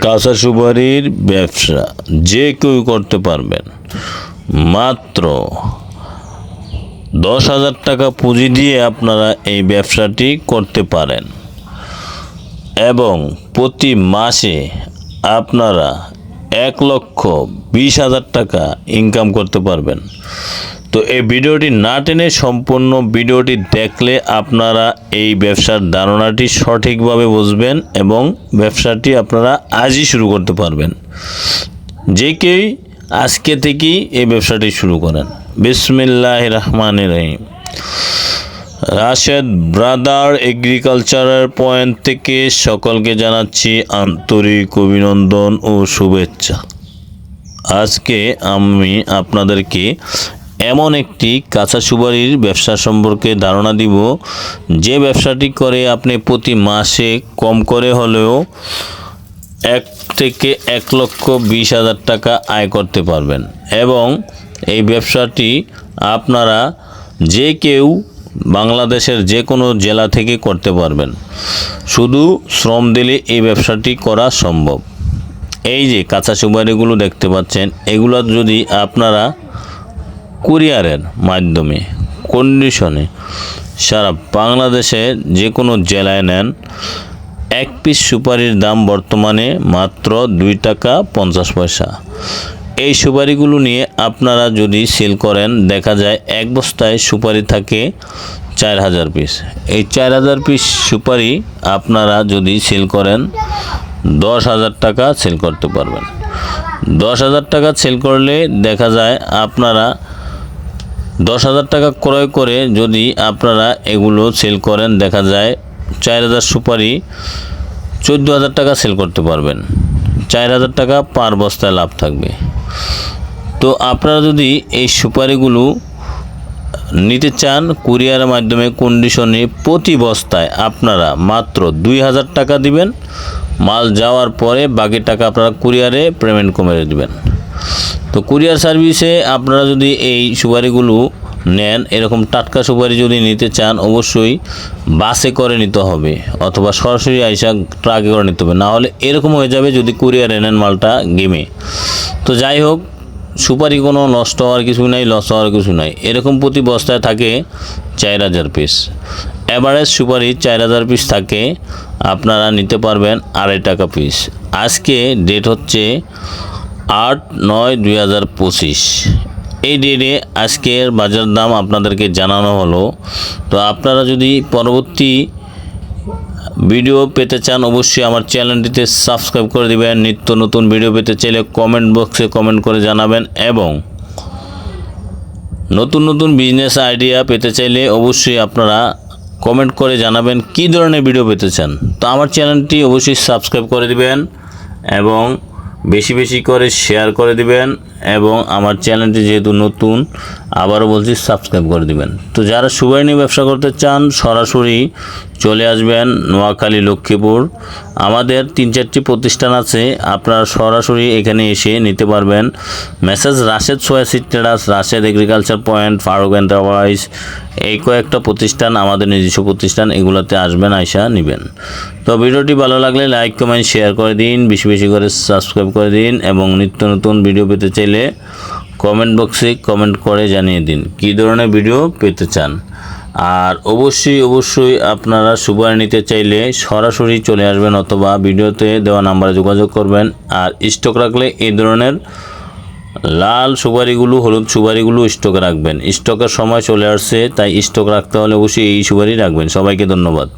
কাঁচা সুপারির ব্যবসা, যে কেউ করতে পারবেন। মাত্র দশ হাজার টাকা পুঁজি দিয়ে আপনারা এই ব্যবসাটি করতে পারেন। এবং প্রতি মাসে আপনারা এক লক্ষ বিশ হাজার টাকা ইনকাম করতে পারবেন। তো এই ভিডিওটি না টেনে সম্পূর্ণ ভিডিওটি দেখলে আপনারা এই ব্যবসার ধারণাটি সঠিকভাবে বুঝবেন এবং ব্যবসাটি আপনারা আজই শুরু করতে পারবেন। যে কেউই আজকে থেকেই এই ব্যবসাটি শুরু করেন। বিসমিল্লাহ রহমান রহিম। রাশেদ ব্রাদার এগ্রিকালচারাল পয়েন্ট থেকে সকলকে জানাচ্ছি আন্তরিক অভিনন্দন ও শুভেচ্ছা। আজকে আমি আপনাদেরকে এমন একটি কাঁচা সুপারির ব্যবসা সম্পর্কে ধারণা দিব। যে ব্যবসাটি করে আপনি প্রতি মাসে কম করে হলেও এক থেকে এক লক্ষ বিশ হাজার টাকা আয় করতে পারবেন এবং এই ব্যবসাটি আপনারা যে কেউ বাংলাদেশের যে কোনো জেলা থেকে করতে পারবেন। শুধু শ্রম দিলে এই ব্যবসাটি করা সম্ভব। এই যে কাঁচা সুপারিগুলো দেখতে পাচ্ছেন, এগুলো যদি আপনারা কুরিয়ারের মাধ্যমে কন্ডিশনে সারা বাংলাদেশে যে কোনো জেলায় নেন, এক পিস সুপারির দাম বর্তমানে মাত্র দুই টাকা পঞ্চাশ পয়সা। এই সুপারিগুলো নিয়ে আপনারা যদি সেল করেন, দেখা যায় এক বস্তায় সুপারি থাকে চার হাজার পিস এই চার হাজার পিস সুপারি আপনারা যদি সেল করেন, দশ হাজার টাকা সেল করতে পারবেন। দশ হাজার টাকা সেল করলে দেখা যায় আপনারা দশ হাজার টাকা ক্রয় করে যদি আপনারা এগুলো সেল করেন, দেখা যায় চার হাজার সুপারি চোদ্দ হাজার টাকা সেল করতে পারবেন। চার হাজার টাকা পার বস্তায় লাভ থাকবে। তো আপনারা যদি এই সুপারিগুলো নিতে চান, কুরিয়ারের মাধ্যমে কন্ডিশনে প্রতি বস্তায় আপনারা মাত্র দুই হাজার টাকা দিবেন। মাল যাওয়ার পরে বাকি টাকা আপনারা কুরিয়ারে পেমেন্ট কমে দিবেন। তো কুরিয়ার সার্ভিসে আপনারা যদি এই সুপারিগুলো নেন, এরকম টাটকা সুপারি যদি নিতে চান, অবশ্যই বাসে করে নিতে হবে অথবা সরাসরি আইসা ট্রাকে করে নিতে হবে। না হলে এরকম হয়ে যাবে যদি কুরিয়ারে নেন মালটা গেমে। তো যাই হোক, সুপারি কোনো নষ্ট হওয়ার কিছু নাই, লস হওয়ার কিছু নাই। এরকম প্রতি বস্তায় থাকে চার হাজার পিস অ্যাভারেজ সুপারি চার হাজার পিস থাকে, আপনারা নিতে পারবেন আড়াই টাকা পিস আজকে ডেট হচ্ছে আট নয় দুই হাজার পঁচিশ। এই ডেটে আজকের বাজার দাম আপনাদেরকে জানানো হলো। তো আপনারা যদি পরবর্তী ভিডিও পেতে চান, অবশ্যই আমার চ্যানেলটিতে সাবস্ক্রাইব করে দিবেন। নিত্য নতুন ভিডিও পেতে চাইলে কমেন্ট বক্সে কমেন্ট করে জানাবেন এবং নতুন নতুন বিজনেস আইডিয়া পেতে চাইলে অবশ্যই আপনারা কমেন্ট করে জানাবেন কী ধরনের ভিডিও পেতে চান। তো আমার চ্যানেলটি অবশ্যই সাবস্ক্রাইব করে দিবেন এবং বেশি বেশি করে শেয়ার করে দিবেন এবং আমার চ্যানেলটি যেহেতু নতুন আবারও বলছি সাবস্ক্রাইব করে দিবেন। তো যারা সুবাই নিয়ে ব্যবসা করতে চান, সরাসরি চলে আসবেন নোয়াখালী, লক্ষ্মীপুর। আমাদের তিন চারটি প্রতিষ্ঠান আছে, আপনারা সরাসরি এখানে এসে নিতে পারবেন। Message Rashed সোয়াসি traders Rashed agriculture point Faruk enterprise এই কয়েকটা প্রতিষ্ঠান, আমাদের নিজস্ব প্রতিষ্ঠান, এগুলোতে আসবেন, আইসা নেবেন। তো ভিডিওটি ভালো লাগলে লাইক কমেন্ট শেয়ার করে দিন, বেশি বেশি করে সাবস্ক্রাইব করে দিন, এবং নিত্য নতুন ভিডিও পেতে চাইলে কমেন্ট বক্সে কমেন্ট করে জানিয়ে দিন কী ধরনের ভিডিও পেতে চান। আর অবশ্যই অবশ্যই আপনারা সুপারি নিতে চাইলে সরাসরি চলে আসবেন অথবা ভিডিওতে দেওয়া নাম্বারে যোগাযোগ করবেন। আর স্টক রাখলে এই ধরনের লাল সুপারিগুলো, হলুদ সুপারিগুলো স্টকে রাখবেন। স্টকের সময় চলে আসছে, তাই স্টক রাখতে হলে অবশ্যই এই সুপারি রাখবেন। সবাইকে ধন্যবাদ।